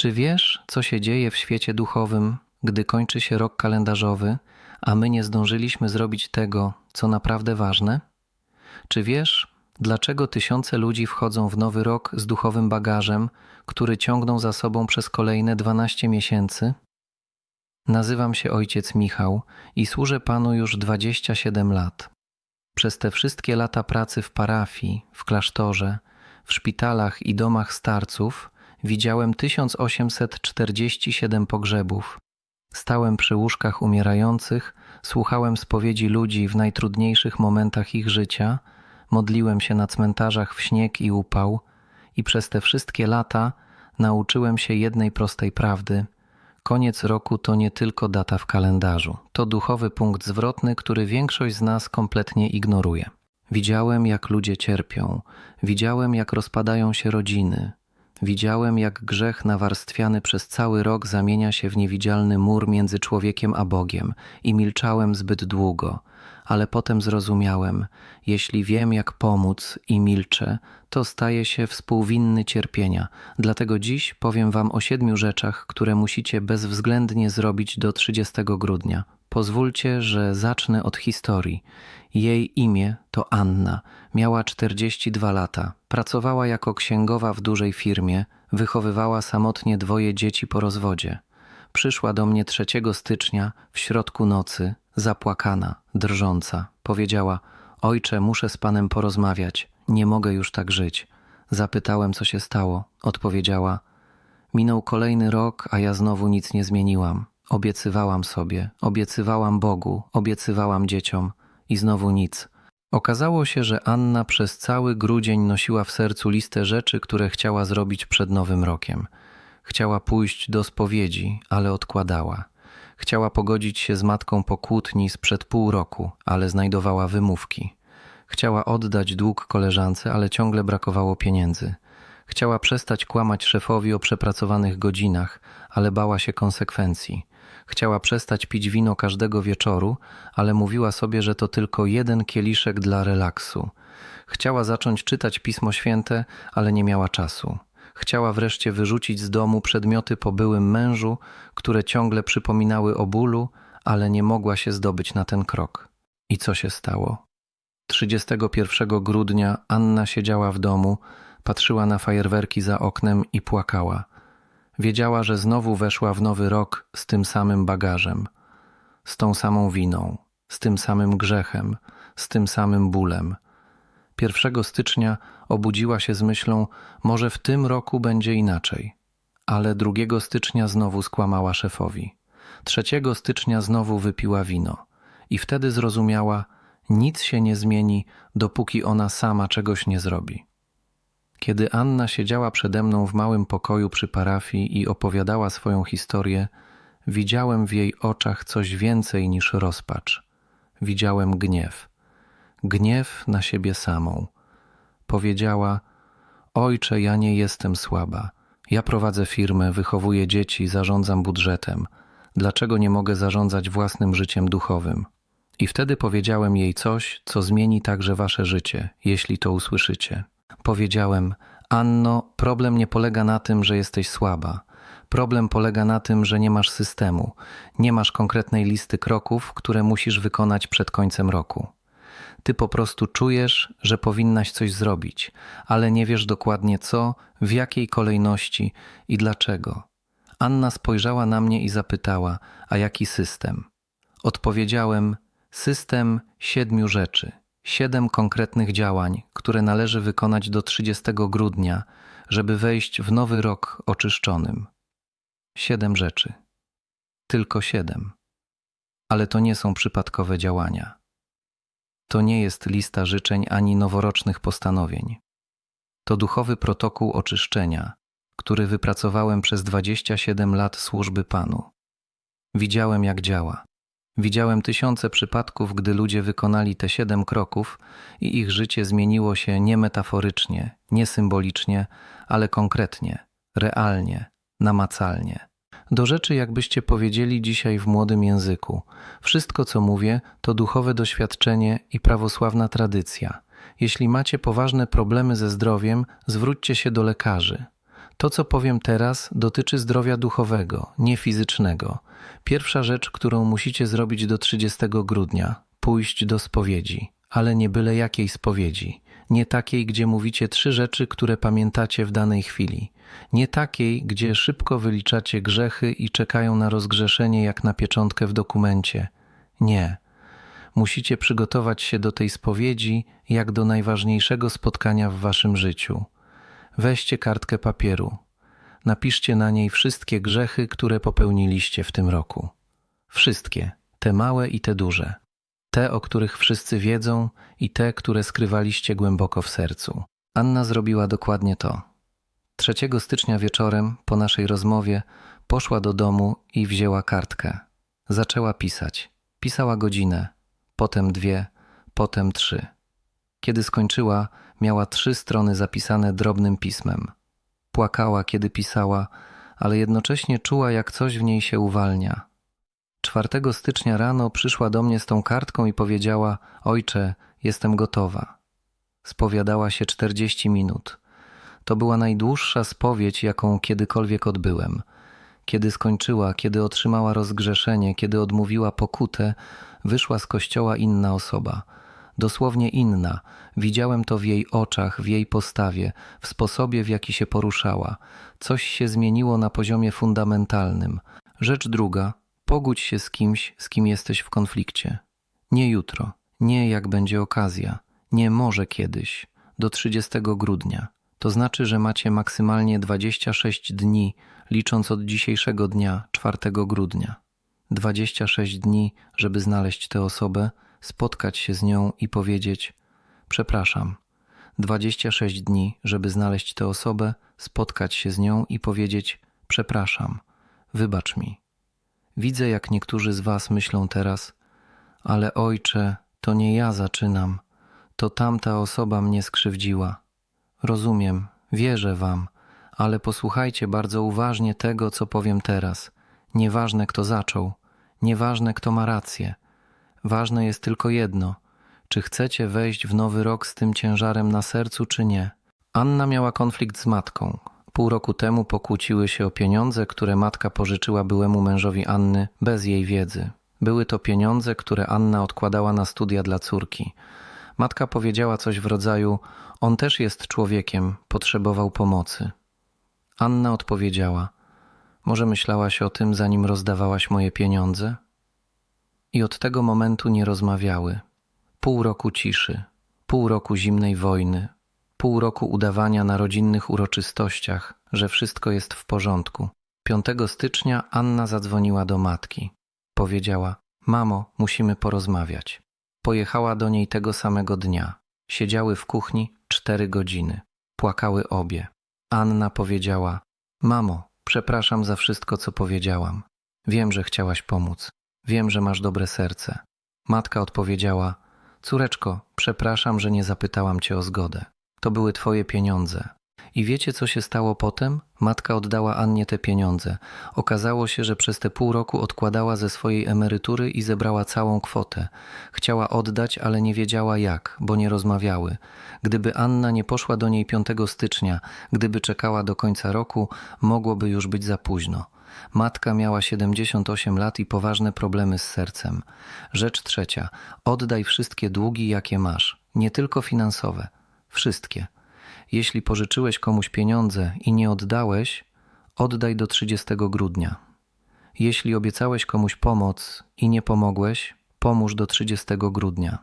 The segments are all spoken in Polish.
Czy wiesz, co się dzieje w świecie duchowym, gdy kończy się rok kalendarzowy, a my nie zdążyliśmy zrobić tego, co naprawdę ważne? Czy wiesz, dlaczego tysiące ludzi wchodzą w nowy rok z duchowym bagażem, który ciągną za sobą przez kolejne 12 miesięcy? Nazywam się ojciec Michał i służę Panu już 27 lat. Przez te wszystkie lata pracy w parafii, w klasztorze, w szpitalach i domach starców widziałem 1847 pogrzebów. Stałem przy łóżkach umierających, słuchałem spowiedzi ludzi w najtrudniejszych momentach ich życia, modliłem się na cmentarzach w śnieg i upał i przez te wszystkie lata nauczyłem się jednej prostej prawdy. Koniec roku to nie tylko data w kalendarzu, to duchowy punkt zwrotny, który większość z nas kompletnie ignoruje. Widziałem, jak ludzie cierpią, widziałem, jak rozpadają się rodziny, widziałem, jak grzech nawarstwiany przez cały rok zamienia się w niewidzialny mur między człowiekiem a Bogiem i milczałem zbyt długo, ale potem zrozumiałem, jeśli wiem, jak pomóc i milczę, to staję się współwinny cierpienia. Dlatego dziś powiem Wam o siedmiu rzeczach, które musicie bezwzględnie zrobić do 30 grudnia. Pozwólcie, że zacznę od historii. Jej imię to Anna. Miała 42 lata. Pracowała jako księgowa w dużej firmie, wychowywała samotnie dwoje dzieci po rozwodzie. Przyszła do mnie 3 stycznia w środku nocy, zapłakana, drżąca. Powiedziała: Ojcze, muszę z panem porozmawiać. Nie mogę już tak żyć. Zapytałem, co się stało. Odpowiedziała: Minął kolejny rok, a ja znowu nic nie zmieniłam. Obiecywałam sobie, obiecywałam Bogu, obiecywałam dzieciom i znowu nic. Okazało się, że Anna przez cały grudzień nosiła w sercu listę rzeczy, które chciała zrobić przed Nowym Rokiem. Chciała pójść do spowiedzi, ale odkładała. Chciała pogodzić się z matką po kłótni sprzed pół roku, ale znajdowała wymówki. Chciała oddać dług koleżance, ale ciągle brakowało pieniędzy. Chciała przestać kłamać szefowi o przepracowanych godzinach, ale bała się konsekwencji. Chciała przestać pić wino każdego wieczoru, ale mówiła sobie, że to tylko jeden kieliszek dla relaksu. Chciała zacząć czytać Pismo Święte, ale nie miała czasu. Chciała wreszcie wyrzucić z domu przedmioty po byłym mężu, które ciągle przypominały o bólu, ale nie mogła się zdobyć na ten krok. I co się stało? 31 grudnia Anna siedziała w domu, patrzyła na fajerwerki za oknem i płakała. Wiedziała, że znowu weszła w nowy rok z tym samym bagażem, z tą samą winą, z tym samym grzechem, z tym samym bólem. 1 stycznia obudziła się z myślą, może w tym roku będzie inaczej. Ale 2 stycznia znowu skłamała szefowi. 3 stycznia znowu wypiła wino. I wtedy zrozumiała, nic się nie zmieni, dopóki ona sama czegoś nie zrobi. Kiedy Anna siedziała przede mną w małym pokoju przy parafii i opowiadała swoją historię, widziałem w jej oczach coś więcej niż rozpacz. Widziałem gniew. Gniew na siebie samą. Powiedziała: Ojcze, ja nie jestem słaba. Ja prowadzę firmę, wychowuję dzieci, zarządzam budżetem. Dlaczego nie mogę zarządzać własnym życiem duchowym? I wtedy powiedziałem jej coś, co zmieni także wasze życie, jeśli to usłyszycie. Powiedziałem: Anno, problem nie polega na tym, że jesteś słaba. Problem polega na tym, że nie masz systemu, nie masz konkretnej listy kroków, które musisz wykonać przed końcem roku. Ty po prostu czujesz, że powinnaś coś zrobić, ale nie wiesz dokładnie co, w jakiej kolejności i dlaczego. Anna spojrzała na mnie i zapytała: A jaki system? Odpowiedziałem: System siedmiu rzeczy siedem konkretnych działań, które należy wykonać do 30 grudnia, żeby wejść w nowy rok oczyszczonym. Siedem rzeczy. Tylko siedem. Ale to nie są przypadkowe działania. To nie jest lista życzeń ani noworocznych postanowień. To duchowy protokół oczyszczenia, który wypracowałem przez 27 lat służby Panu. Widziałem, jak działa. Widziałem tysiące przypadków, gdy ludzie wykonali te siedem kroków i ich życie zmieniło się nie metaforycznie, nie symbolicznie, ale konkretnie, realnie, namacalnie. Do rzeczy, jakbyście powiedzieli dzisiaj w młodym języku. Wszystko, co mówię, to duchowe doświadczenie i prawosławna tradycja. Jeśli macie poważne problemy ze zdrowiem, zwróćcie się do lekarzy. To, co powiem teraz, dotyczy zdrowia duchowego, nie fizycznego. Pierwsza rzecz, którą musicie zrobić do 30 grudnia pójść do spowiedzi, ale nie byle jakiej spowiedzi. Nie takiej, gdzie mówicie trzy rzeczy, które pamiętacie w danej chwili. Nie takiej, gdzie szybko wyliczacie grzechy i czekają na rozgrzeszenie jak na pieczątkę w dokumencie. Nie. Musicie przygotować się do tej spowiedzi jak do najważniejszego spotkania w waszym życiu. Weźcie kartkę papieru. Napiszcie na niej wszystkie grzechy, które popełniliście w tym roku. Wszystkie, te małe i te duże. Te, o których wszyscy wiedzą i te, które skrywaliście głęboko w sercu. Anna zrobiła dokładnie to. 3 stycznia wieczorem, po naszej rozmowie, poszła do domu i wzięła kartkę. Zaczęła pisać. Pisała godzinę, potem dwie, potem trzy. Kiedy skończyła, miała trzy strony zapisane drobnym pismem. Płakała, kiedy pisała, ale jednocześnie czuła, jak coś w niej się uwalnia. 4 stycznia rano przyszła do mnie z tą kartką i powiedziała: Ojcze, jestem gotowa. Spowiadała się 40 minut. To była najdłuższa spowiedź, jaką kiedykolwiek odbyłem. Kiedy skończyła, kiedy otrzymała rozgrzeszenie, kiedy odmówiła pokutę, wyszła z kościoła inna osoba. Dosłownie inna. Widziałem to w jej oczach, w jej postawie, w sposobie, w jaki się poruszała. Coś się zmieniło na poziomie fundamentalnym. Rzecz druga, pogódź się z kimś, z kim jesteś w konflikcie. Nie jutro, nie jak będzie okazja, nie może kiedyś, do 30 grudnia. To znaczy, że macie maksymalnie 26 dni, licząc od dzisiejszego dnia, 4 grudnia. 26 dni, żeby znaleźć tę osobę, spotkać się z nią i powiedzieć: Przepraszam. 26 dni, żeby znaleźć tę osobę, spotkać się z nią i powiedzieć: Przepraszam, wybacz mi. Widzę, jak niektórzy z Was myślą teraz, ale ojcze, to nie ja zaczynam, to tamta osoba mnie skrzywdziła. Rozumiem, wierzę Wam, ale posłuchajcie bardzo uważnie tego, co powiem teraz. Nieważne, kto zaczął, nieważne, kto ma rację. Ważne jest tylko jedno: czy chcecie wejść w nowy rok z tym ciężarem na sercu, czy nie. Anna miała konflikt z matką. Pół roku temu pokłóciły się o pieniądze, które matka pożyczyła byłemu mężowi Anny bez jej wiedzy. Były to pieniądze, które Anna odkładała na studia dla córki. Matka powiedziała coś w rodzaju: On też jest człowiekiem, potrzebował pomocy. Anna odpowiedziała: Może myślałaś o tym, zanim rozdawałaś moje pieniądze? I od tego momentu nie rozmawiały. Pół roku ciszy, pół roku zimnej wojny, pół roku udawania na rodzinnych uroczystościach, że wszystko jest w porządku. 5 stycznia Anna zadzwoniła do matki. Powiedziała: Mamo, musimy porozmawiać. Pojechała do niej tego samego dnia. Siedziały w kuchni cztery godziny. Płakały obie. Anna powiedziała: Mamo, przepraszam za wszystko, co powiedziałam. Wiem, że chciałaś pomóc. Wiem, że masz dobre serce. Matka odpowiedziała: Córeczko, przepraszam, że nie zapytałam cię o zgodę. To były twoje pieniądze. I wiecie, co się stało potem? Matka oddała Annie te pieniądze. Okazało się, że przez te pół roku odkładała ze swojej emerytury i zebrała całą kwotę. Chciała oddać, ale nie wiedziała jak, bo nie rozmawiały. Gdyby Anna nie poszła do niej 5 stycznia, gdyby czekała do końca roku, mogłoby już być za późno. Matka miała 78 lat i poważne problemy z sercem. Rzecz trzecia: oddaj wszystkie długi, jakie masz, nie tylko finansowe, wszystkie. Jeśli pożyczyłeś komuś pieniądze i nie oddałeś, oddaj do 30 grudnia. Jeśli obiecałeś komuś pomoc i nie pomogłeś, pomóż do 30 grudnia.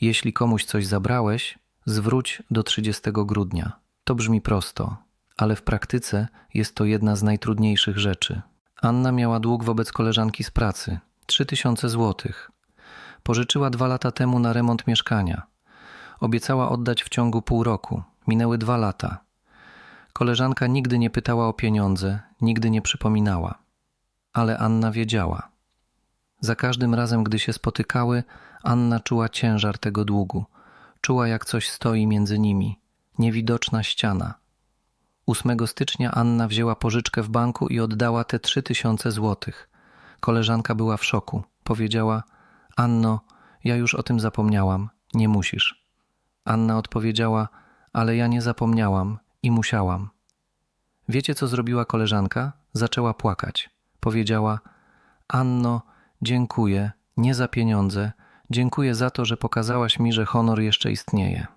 Jeśli komuś coś zabrałeś, zwróć do 30 grudnia. To brzmi prosto, ale w praktyce jest to jedna z najtrudniejszych rzeczy. Anna miała dług wobec koleżanki z pracy 3000 złotych. Pożyczyła dwa lata temu na remont mieszkania. Obiecała oddać w ciągu pół roku. Minęły dwa lata. Koleżanka nigdy nie pytała o pieniądze, nigdy nie przypominała. Ale Anna wiedziała. Za każdym razem, gdy się spotykały, Anna czuła ciężar tego długu. Czuła, jak coś stoi między nimi. Niewidoczna ściana. 8 stycznia Anna wzięła pożyczkę w banku i oddała te trzy tysiące złotych. Koleżanka była w szoku. Powiedziała: Anno, ja już o tym zapomniałam, nie musisz. Anna odpowiedziała: Ale ja nie zapomniałam i musiałam. Wiecie, co zrobiła koleżanka? Zaczęła płakać. Powiedziała: Anno, dziękuję, nie za pieniądze, dziękuję za to, że pokazałaś mi, że honor jeszcze istnieje.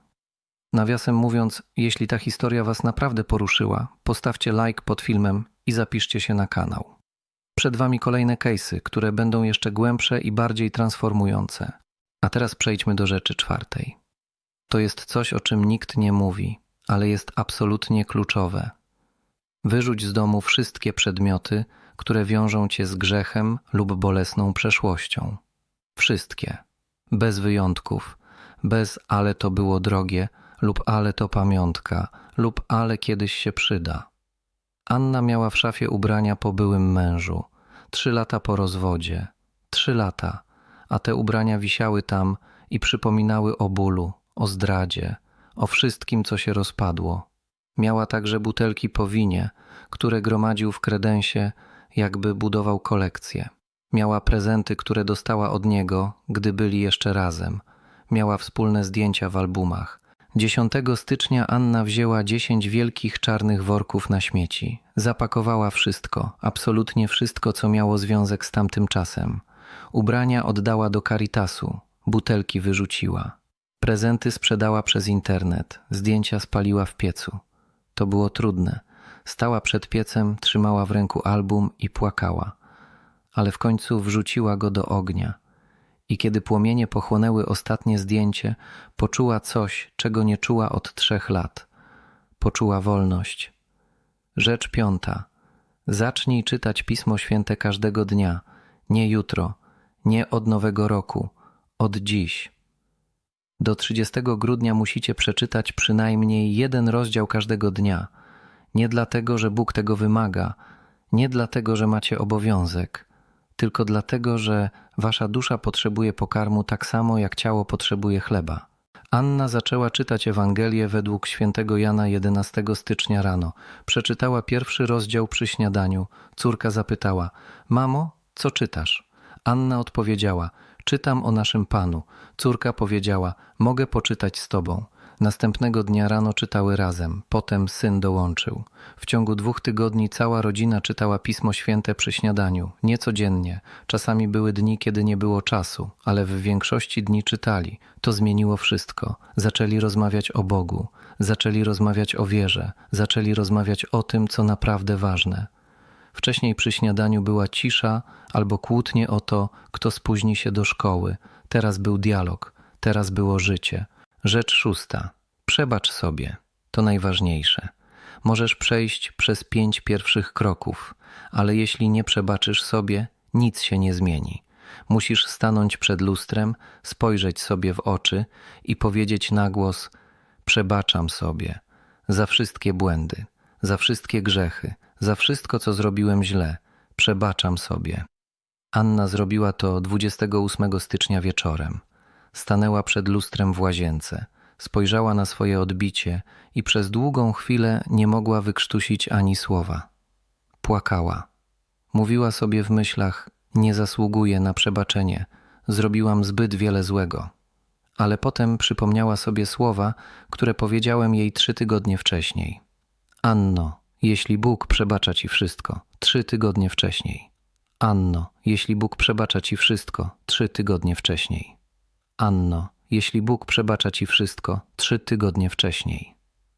Nawiasem mówiąc, jeśli ta historia Was naprawdę poruszyła, postawcie like pod filmem i zapiszcie się na kanał. Przed Wami kolejne case'y, które będą jeszcze głębsze i bardziej transformujące. A teraz przejdźmy do rzeczy czwartej. To jest coś, o czym nikt nie mówi, ale jest absolutnie kluczowe. Wyrzuć z domu wszystkie przedmioty, które wiążą cię z grzechem lub bolesną przeszłością. Wszystkie. Bez wyjątków. Bez ale to było drogie, lub ale to pamiątka, lub ale kiedyś się przyda. Anna miała w szafie ubrania po byłym mężu. Trzy lata po rozwodzie. Trzy lata. A te ubrania wisiały tam i przypominały o bólu, o zdradzie, o wszystkim, co się rozpadło. Miała także butelki po winie, które gromadził w kredensie, jakby budował kolekcję. Miała prezenty, które dostała od niego, gdy byli jeszcze razem. Miała wspólne zdjęcia w albumach. 10 stycznia Anna wzięła 10 wielkich czarnych worków na śmieci. Zapakowała wszystko, absolutnie wszystko, co miało związek z tamtym czasem. Ubrania oddała do Caritasu, butelki wyrzuciła. Prezenty sprzedała przez internet, zdjęcia spaliła w piecu. To było trudne. Stała przed piecem, trzymała w ręku album i płakała. Ale w końcu wrzuciła go do ognia. I kiedy płomienie pochłonęły ostatnie zdjęcie, poczuła coś, czego nie czuła od trzech lat. Poczuła wolność. Rzecz piąta. Zacznij czytać Pismo Święte każdego dnia, nie jutro, nie od nowego roku, od dziś. Do 30 grudnia musicie przeczytać przynajmniej jeden rozdział każdego dnia. Nie dlatego, że Bóg tego wymaga, nie dlatego, że macie obowiązek, tylko dlatego, że wasza dusza potrzebuje pokarmu tak samo, jak ciało potrzebuje chleba. Anna zaczęła czytać Ewangelię według świętego Jana 11 stycznia rano. Przeczytała pierwszy rozdział przy śniadaniu. Córka zapytała: Mamo, co czytasz? Anna odpowiedziała: Czytam o naszym Panu. Córka powiedziała: Mogę poczytać z tobą. Następnego dnia rano czytały razem, potem syn dołączył. W ciągu dwóch tygodni cała rodzina czytała Pismo Święte przy śniadaniu, nie codziennie. Czasami były dni, kiedy nie było czasu, ale w większości dni czytali. To zmieniło wszystko. Zaczęli rozmawiać o Bogu, zaczęli rozmawiać o wierze, zaczęli rozmawiać o tym, co naprawdę ważne. Wcześniej przy śniadaniu była cisza albo kłótnie o to, kto spóźni się do szkoły. Teraz był dialog, teraz było życie. Rzecz szósta. Przebacz sobie. To najważniejsze. Możesz przejść przez pięć pierwszych kroków, ale jeśli nie przebaczysz sobie, nic się nie zmieni. Musisz stanąć przed lustrem, spojrzeć sobie w oczy i powiedzieć na głos: Przebaczam sobie za wszystkie błędy, za wszystkie grzechy, za wszystko, co zrobiłem źle. Przebaczam sobie. Anna zrobiła to 28 stycznia wieczorem. Stanęła przed lustrem w łazience, spojrzała na swoje odbicie i przez długą chwilę nie mogła wykrztusić ani słowa. Płakała. Mówiła sobie w myślach: Nie zasługuję na przebaczenie, zrobiłam zbyt wiele złego. Ale potem przypomniała sobie słowa, które powiedziałem jej trzy tygodnie wcześniej. Anno, jeśli Bóg przebacza ci wszystko, trzy tygodnie wcześniej. Anno, jeśli Bóg przebacza ci wszystko, trzy tygodnie wcześniej. Anno, jeśli Bóg przebacza ci wszystko, trzy tygodnie wcześniej.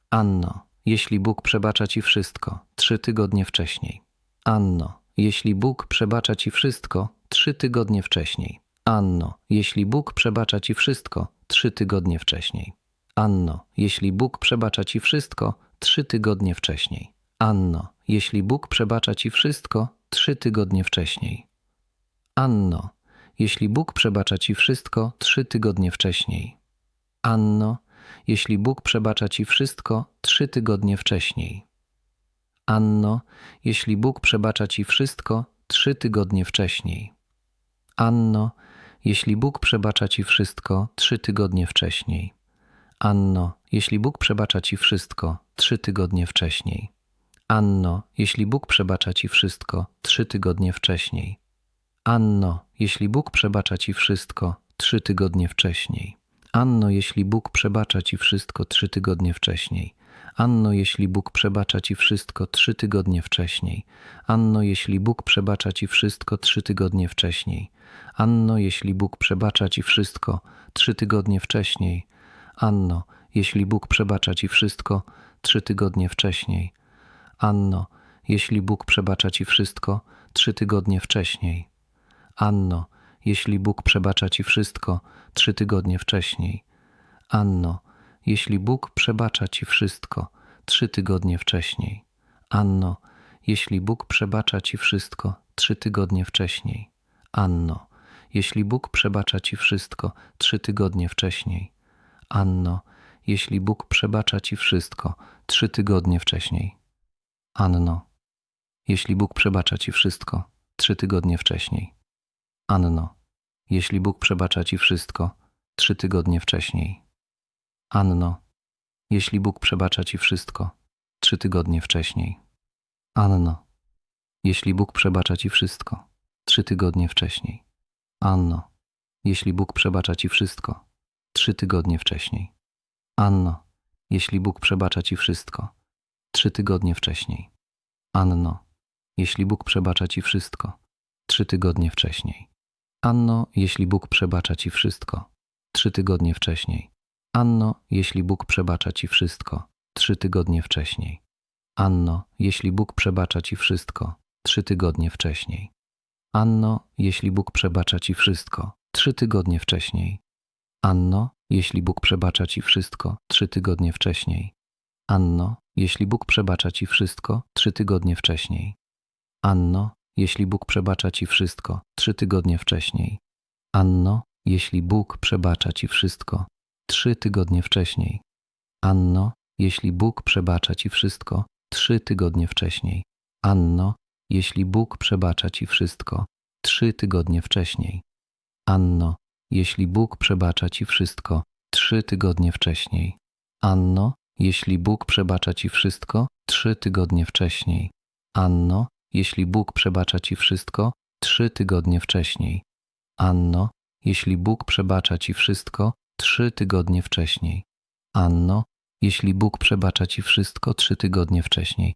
Anno, jeśli Bóg przebacza ci wszystko, trzy tygodnie wcześniej. Anno, jeśli Bóg przebacza ci wszystko, trzy tygodnie wcześniej. Anno, jeśli Bóg przebacza ci wszystko, trzy tygodnie wcześniej. Anno, jeśli Bóg przebacza ci wszystko, trzy tygodnie wcześniej. Anno, jeśli Bóg przebacza ci wszystko, trzy tygodnie wcześniej. Anno, jeśli Bóg przebacza ci wszystko trzy tygodnie wcześniej. Anno, jeśli Bóg przebacza ci wszystko trzy tygodnie wcześniej. Anno, jeśli Bóg przebacza ci wszystko trzy tygodnie wcześniej. Anno, jeśli Bóg przebacza ci wszystko trzy tygodnie wcześniej. Anno, jeśli Bóg przebacza ci wszystko trzy tygodnie wcześniej. Anno, jeśli Bóg przebacza ci wszystko trzy tygodnie wcześniej. Anno, jeśli Bóg przebacza ci wszystko trzy tygodnie wcześniej. Anno, jeśli Bóg przebacza ci wszystko trzy tygodnie wcześniej. Anno, jeśli Bóg przebacza ci wszystko trzy tygodnie wcześniej. Anno, jeśli Bóg przebacza ci wszystko trzy tygodnie wcześniej. Anno, jeśli Bóg przebacza ci wszystko trzy tygodnie wcześniej. Anno, jeśli Bóg przebacza ci wszystko trzy tygodnie wcześniej. Anno, jeśli Bóg przebacza ci wszystko trzy tygodnie wcześniej. Anno, jeśli Bóg przebacza ci wszystko trzy tygodnie wcześniej. Anno, jeśli Bóg przebacza ci wszystko trzy tygodnie wcześniej. Anno, jeśli Bóg przebacza ci wszystko trzy tygodnie wcześniej. Anno, jeśli Bóg przebacza ci wszystko trzy tygodnie wcześniej. Anno, jeśli Bóg przebacza ci wszystko trzy tygodnie wcześniej. Anno, jeśli Bóg przebacza ci wszystko trzy tygodnie wcześniej. Anno, jeśli Bóg przebacza ci wszystko trzy tygodnie wcześniej. Anno, jeśli Bóg przebacza ci wszystko trzy tygodnie wcześniej. Anno, jeśli Bóg przebacza ci wszystko trzy tygodnie wcześniej. Anno, jeśli Bóg przebacza ci wszystko trzy tygodnie wcześniej. Anno, jeśli Bóg przebacza ci wszystko trzy tygodnie wcześniej. Anno, jeśli Bóg przebacza ci wszystko trzy tygodnie wcześniej. Anno, jeśli Bóg przebacza ci wszystko trzy tygodnie wcześniej. Anno, jeśli Bóg przebacza ci wszystko trzy tygodnie wcześniej. Anno, jeśli Bóg przebacza ci wszystko trzy tygodnie wcześniej. Anno, jeśli Bóg przebacza ci wszystko trzy tygodnie wcześniej. Anno, jeśli Bóg przebacza ci wszystko trzy tygodnie wcześniej. Anno, jeśli Bóg przebacza ci wszystko trzy tygodnie wcześniej. Anno, jeśli Bóg przebacza ci wszystko trzy tygodnie wcześniej. Anno, jeśli Bóg przebacza ci wszystko trzy tygodnie wcześniej. Anno, jeśli Bóg przebacza ci wszystko trzy tygodnie wcześniej. Anno, jeśli Bóg przebacza ci wszystko trzy tygodnie wcześniej. Anno, jeśli Bóg przebacza ci wszystko trzy tygodnie wcześniej. Anno, jeśli Bóg przebacza ci wszystko trzy tygodnie wcześniej. Anno, jeśli Bóg przebacza ci wszystko trzy tygodnie wcześniej. Anno, jeśli Bóg przebacza ci wszystko trzy tygodnie wcześniej. Anno, jeśli Bóg przebacza ci wszystko trzy tygodnie wcześniej.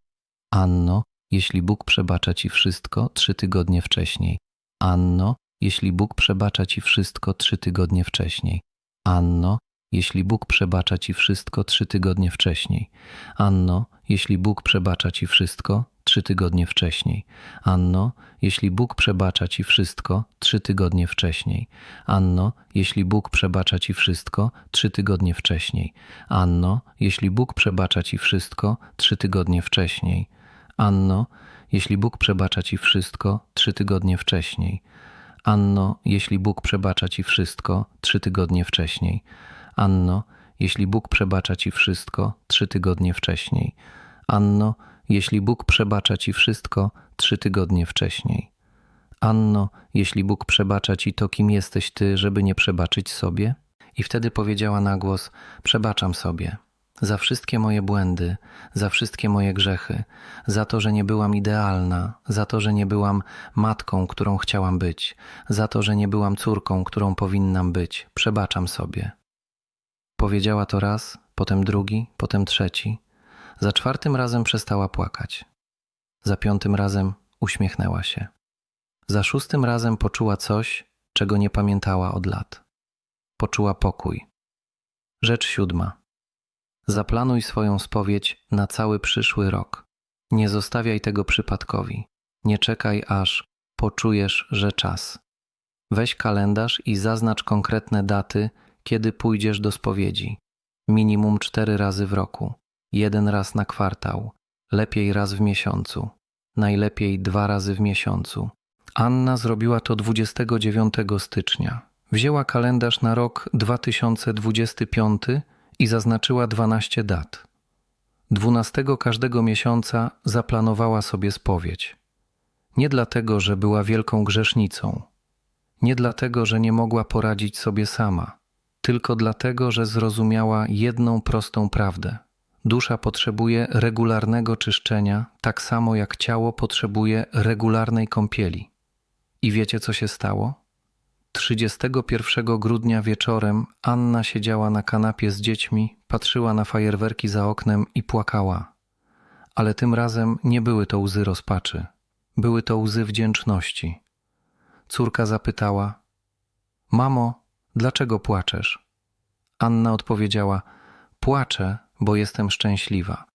Anno, jeśli Bóg przebacza ci wszystko trzy tygodnie wcześniej. Anno, jeśli Bóg przebacza ci wszystko trzy tygodnie wcześniej. Anno, jeśli Bóg przebacza ci wszystko trzy tygodnie wcześniej. Anno, jeśli Bóg przebacza ci wszystko trzy tygodnie wcześniej. Anno, jeśli Bóg przebacza ci wszystko trzy tygodnie wcześniej. Anno, jeśli Bóg przebacza ci wszystko trzy tygodnie wcześniej. Anno, jeśli Bóg przebacza ci wszystko trzy tygodnie wcześniej. Anno, jeśli Bóg przebacza ci wszystko trzy tygodnie wcześniej. Anno, jeśli Bóg przebacza ci wszystko trzy tygodnie wcześniej. Anno, jeśli Bóg przebacza ci wszystko trzy tygodnie wcześniej. Anno, jeśli Bóg przebacza ci wszystko trzy tygodnie wcześniej. Anno, jeśli Bóg przebacza ci to, kim jesteś ty, żeby nie przebaczyć sobie? I wtedy powiedziała na głos: Przebaczam sobie. Za wszystkie moje błędy, za wszystkie moje grzechy, za to, że nie byłam idealna, za to, że nie byłam matką, którą chciałam być, za to, że nie byłam córką, którą powinnam być. Przebaczam sobie. Powiedziała to raz, potem drugi, potem trzeci. Za czwartym razem przestała płakać. Za piątym razem uśmiechnęła się. Za szóstym razem poczuła coś, czego nie pamiętała od lat. Poczuła pokój. Rzecz siódma. Zaplanuj swoją spowiedź na cały przyszły rok. Nie zostawiaj tego przypadkowi. Nie czekaj, aż poczujesz, że czas. Weź kalendarz i zaznacz konkretne daty, kiedy pójdziesz do spowiedzi. Minimum cztery razy w roku, jeden raz na kwartał, lepiej raz w miesiącu, najlepiej dwa razy w miesiącu. Anna zrobiła to 29 stycznia. Wzięła kalendarz na rok 2025 i zaznaczyła 12 dat. 12 każdego miesiąca zaplanowała sobie spowiedź. Nie dlatego, że była wielką grzesznicą, nie dlatego, że nie mogła poradzić sobie sama, tylko dlatego, że zrozumiała jedną prostą prawdę. Dusza potrzebuje regularnego czyszczenia, tak samo jak ciało potrzebuje regularnej kąpieli. I wiecie, co się stało? 31 grudnia wieczorem Anna siedziała na kanapie z dziećmi, patrzyła na fajerwerki za oknem i płakała. Ale tym razem nie były to łzy rozpaczy, były to łzy wdzięczności. Córka zapytała: Mamo, dlaczego płaczesz? Anna odpowiedziała: Płaczę, bo jestem szczęśliwa.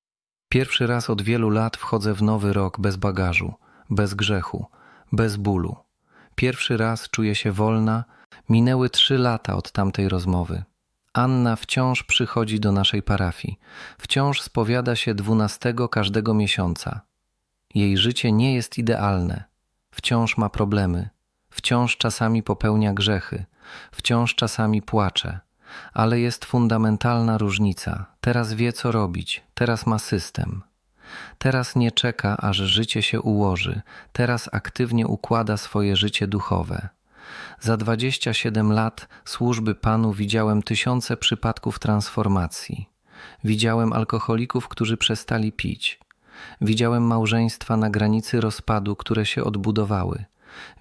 Pierwszy raz od wielu lat wchodzę w nowy rok bez bagażu, bez grzechu, bez bólu. Pierwszy raz czuję się wolna. Minęły trzy lata od tamtej rozmowy. Anna wciąż przychodzi do naszej parafii, wciąż spowiada się dwunastego każdego miesiąca. Jej życie nie jest idealne, wciąż ma problemy, wciąż czasami popełnia grzechy, wciąż czasami płacze, ale jest fundamentalna różnica. Teraz wie, co robić, teraz ma system. Teraz nie czeka, aż życie się ułoży, teraz aktywnie układa swoje życie duchowe. Za 27 lat służby Panu widziałem tysiące przypadków transformacji. Widziałem alkoholików, którzy przestali pić. Widziałem małżeństwa na granicy rozpadu, które się odbudowały.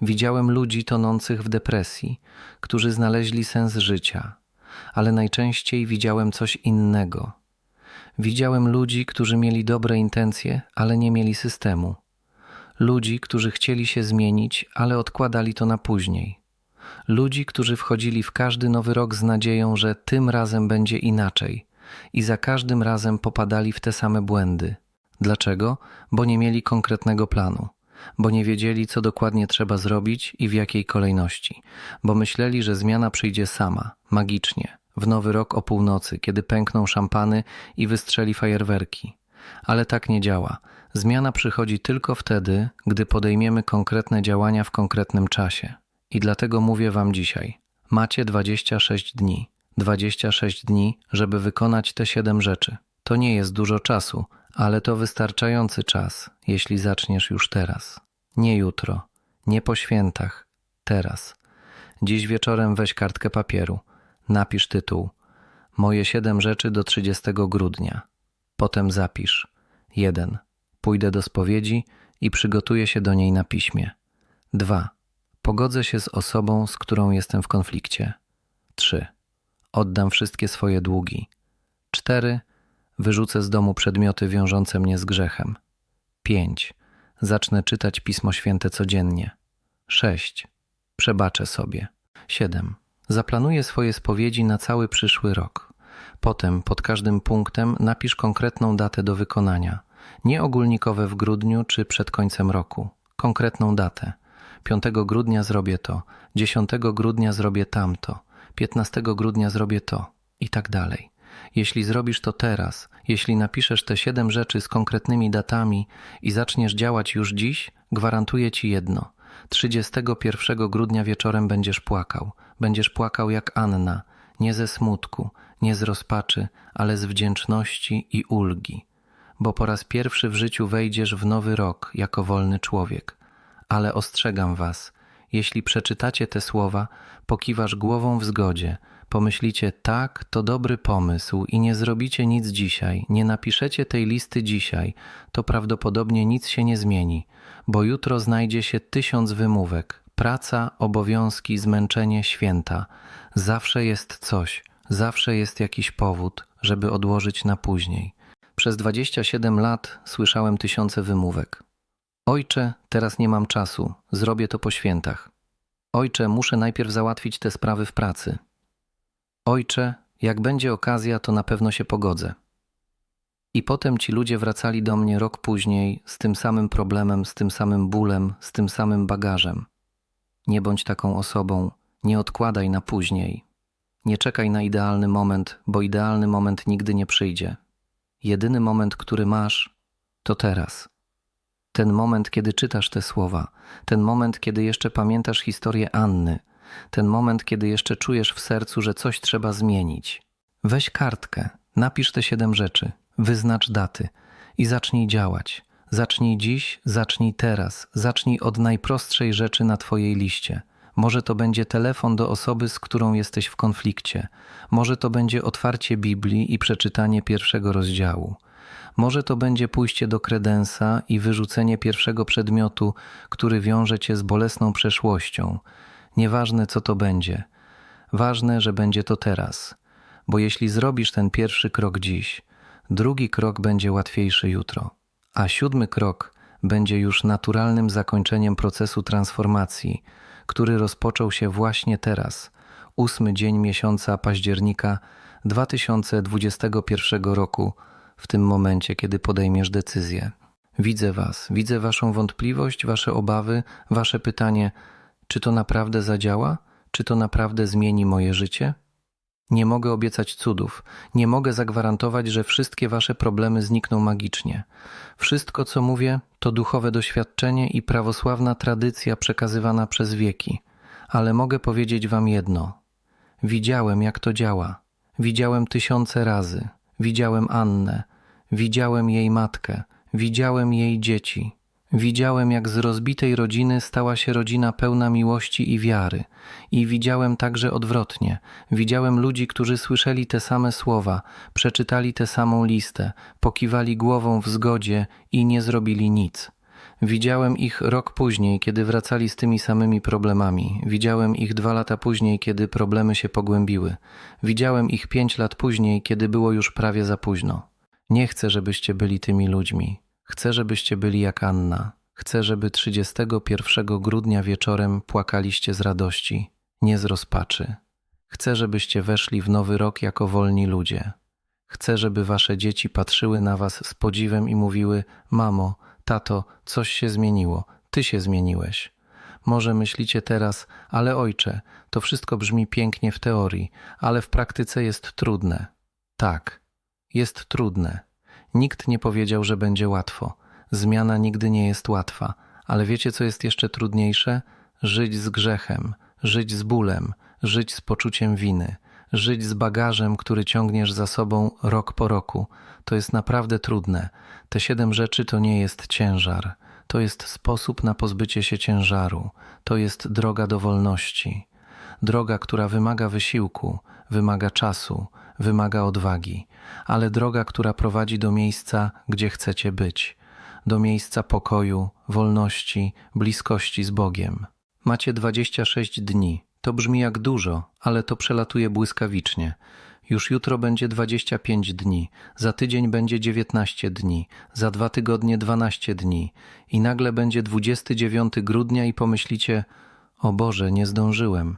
Widziałem ludzi tonących w depresji, którzy znaleźli sens życia. Ale najczęściej widziałem coś innego. Widziałem ludzi, którzy mieli dobre intencje, ale nie mieli systemu. Ludzi, którzy chcieli się zmienić, ale odkładali to na później. Ludzi, którzy wchodzili w każdy nowy rok z nadzieją, że tym razem będzie inaczej, i za każdym razem popadali w te same błędy. Dlaczego? Bo nie mieli konkretnego planu, bo nie wiedzieli, co dokładnie trzeba zrobić i w jakiej kolejności, bo myśleli, że zmiana przyjdzie sama, magicznie, w nowy rok o północy, kiedy pękną szampany i wystrzeli fajerwerki. Ale tak nie działa. Zmiana przychodzi tylko wtedy, gdy podejmiemy konkretne działania w konkretnym czasie. I dlatego mówię Wam dzisiaj: macie 26 dni. 26 dni, żeby wykonać te siedem rzeczy. To nie jest dużo czasu, ale to wystarczający czas, jeśli zaczniesz już teraz. Nie jutro, nie po świętach, teraz. Dziś wieczorem weź kartkę papieru, napisz tytuł Moje siedem rzeczy do 30 grudnia. Potem zapisz 1. Pójdę do spowiedzi i przygotuję się do niej na piśmie. 2. Pogodzę się z osobą, z którą jestem w konflikcie. 3. Oddam wszystkie swoje długi. 4. Wyrzucę z domu przedmioty wiążące mnie z grzechem. 5. Zacznę czytać Pismo Święte codziennie. 6. Przebaczę sobie. 7. Zaplanuję swoje spowiedzi na cały przyszły rok. Potem pod każdym punktem napisz konkretną datę do wykonania. Nie ogólnikowe w grudniu czy przed końcem roku. Konkretną datę. 5 grudnia zrobię to, 10 grudnia zrobię tamto, 15 grudnia zrobię to i tak dalej. Jeśli zrobisz to teraz, jeśli napiszesz te siedem rzeczy z konkretnymi datami i zaczniesz działać już dziś, gwarantuję ci jedno. 31 grudnia wieczorem będziesz płakał. Będziesz płakał jak Anna, nie ze smutku, nie z rozpaczy, ale z wdzięczności i ulgi. Bo po raz pierwszy w życiu wejdziesz w nowy rok jako wolny człowiek. Ale ostrzegam was, jeśli przeczytacie te słowa, pokiwasz głową w zgodzie, pomyślicie tak, to dobry pomysł i nie zrobicie nic dzisiaj, nie napiszecie tej listy dzisiaj, to prawdopodobnie nic się nie zmieni, bo jutro znajdzie się tysiąc wymówek. Praca, obowiązki, zmęczenie, święta. Zawsze jest coś, zawsze jest jakiś powód, żeby odłożyć na później. Przez 27 lat słyszałem tysiące wymówek. Ojcze, teraz nie mam czasu, zrobię to po świętach. Ojcze, muszę najpierw załatwić te sprawy w pracy. Ojcze, jak będzie okazja, to na pewno się pogodzę. I potem ci ludzie wracali do mnie rok później z tym samym problemem, z tym samym bólem, z tym samym bagażem. Nie bądź taką osobą, nie odkładaj na później. Nie czekaj na idealny moment, bo idealny moment nigdy nie przyjdzie. Jedyny moment, który masz, to teraz. Ten moment, kiedy czytasz te słowa, ten moment, kiedy jeszcze pamiętasz historię Anny, ten moment, kiedy jeszcze czujesz w sercu, że coś trzeba zmienić. Weź kartkę, napisz te siedem rzeczy, wyznacz daty i zacznij działać. Zacznij dziś, zacznij teraz, zacznij od najprostszej rzeczy na Twojej liście. Może to będzie telefon do osoby, z którą jesteś w konflikcie. Może to będzie otwarcie Biblii i przeczytanie pierwszego rozdziału. Może to będzie pójście do kredensa i wyrzucenie pierwszego przedmiotu, który wiąże cię z bolesną przeszłością. Nieważne, co to będzie. Ważne, że będzie to teraz. Bo jeśli zrobisz ten pierwszy krok dziś, drugi krok będzie łatwiejszy jutro, a siódmy krok będzie już naturalnym zakończeniem procesu transformacji, który rozpoczął się właśnie teraz, ósmy dzień miesiąca października 2021 roku, w tym momencie, kiedy podejmiesz decyzję. Widzę Was, widzę Waszą wątpliwość, Wasze obawy, Wasze pytanie, czy to naprawdę zadziała? Czy to naprawdę zmieni moje życie? Nie mogę obiecać cudów, nie mogę zagwarantować, że wszystkie Wasze problemy znikną magicznie. Wszystko, co mówię, to duchowe doświadczenie i prawosławna tradycja przekazywana przez wieki, ale mogę powiedzieć Wam jedno. Widziałem, jak to działa. Widziałem tysiące razy. Widziałem Annę. Widziałem jej matkę. Widziałem jej dzieci. Widziałem, jak z rozbitej rodziny stała się rodzina pełna miłości i wiary. I widziałem także odwrotnie. Widziałem ludzi, którzy słyszeli te same słowa, przeczytali tę samą listę, pokiwali głową w zgodzie i nie zrobili nic. Widziałem ich rok później, kiedy wracali z tymi samymi problemami. Widziałem ich dwa lata później, kiedy problemy się pogłębiły. Widziałem ich pięć lat później, kiedy było już prawie za późno. Nie chcę, żebyście byli tymi ludźmi. Chcę, żebyście byli jak Anna. Chcę, żeby 31 grudnia wieczorem płakaliście z radości, nie z rozpaczy. Chcę, żebyście weszli w nowy rok jako wolni ludzie. Chcę, żeby wasze dzieci patrzyły na was z podziwem i mówiły: Mamo, tato, coś się zmieniło, ty się zmieniłeś. Może myślicie teraz, ale ojcze, to wszystko brzmi pięknie w teorii, ale w praktyce jest trudne. Tak, jest trudne. Nikt nie powiedział, że będzie łatwo. Zmiana nigdy nie jest łatwa, ale wiecie, co jest jeszcze trudniejsze? Żyć z grzechem, żyć z bólem, żyć z poczuciem winy, żyć z bagażem, który ciągniesz za sobą rok po roku. To jest naprawdę trudne. Te siedem rzeczy to nie jest ciężar. To jest sposób na pozbycie się ciężaru. To jest droga do wolności. Droga, która wymaga wysiłku, wymaga czasu, wymaga odwagi, ale droga, która prowadzi do miejsca, gdzie chcecie być, do miejsca pokoju, wolności, bliskości z Bogiem. Macie 26 dni. To brzmi jak dużo, ale to przelatuje błyskawicznie. Już jutro będzie 25 dni, za tydzień będzie 19 dni, za dwa tygodnie 12 dni i nagle będzie 29 grudnia i pomyślicie: O Boże, nie zdążyłem.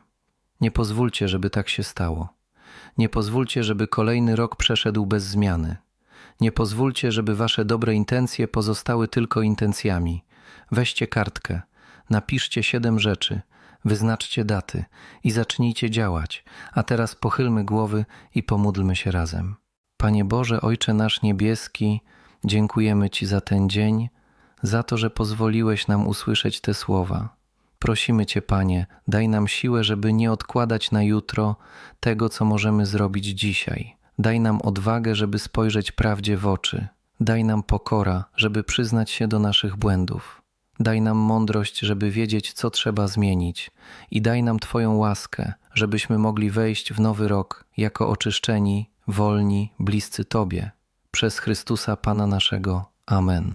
Nie pozwólcie, żeby tak się stało. Nie pozwólcie, żeby kolejny rok przeszedł bez zmiany. Nie pozwólcie, żeby wasze dobre intencje pozostały tylko intencjami. Weźcie kartkę, napiszcie siedem rzeczy, wyznaczcie daty i zacznijcie działać. A teraz pochylmy głowy i pomódlmy się razem. Panie Boże, Ojcze nasz niebieski, dziękujemy Ci za ten dzień, za to, że pozwoliłeś nam usłyszeć te słowa. Prosimy Cię, Panie, daj nam siłę, żeby nie odkładać na jutro tego, co możemy zrobić dzisiaj. Daj nam odwagę, żeby spojrzeć prawdzie w oczy. Daj nam pokora, żeby przyznać się do naszych błędów. Daj nam mądrość, żeby wiedzieć, co trzeba zmienić. I daj nam Twoją łaskę, żebyśmy mogli wejść w nowy rok jako oczyszczeni, wolni, bliscy Tobie. Przez Chrystusa Pana naszego. Amen.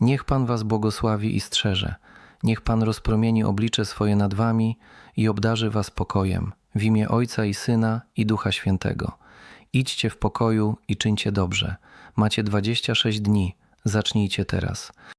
Niech Pan Was błogosławi i strzeże. Niech Pan rozpromieni oblicze swoje nad Wami i obdarzy Was pokojem. W imię Ojca i Syna i Ducha Świętego. Idźcie w pokoju i czyńcie dobrze. Macie 26 dni. Zacznijcie teraz.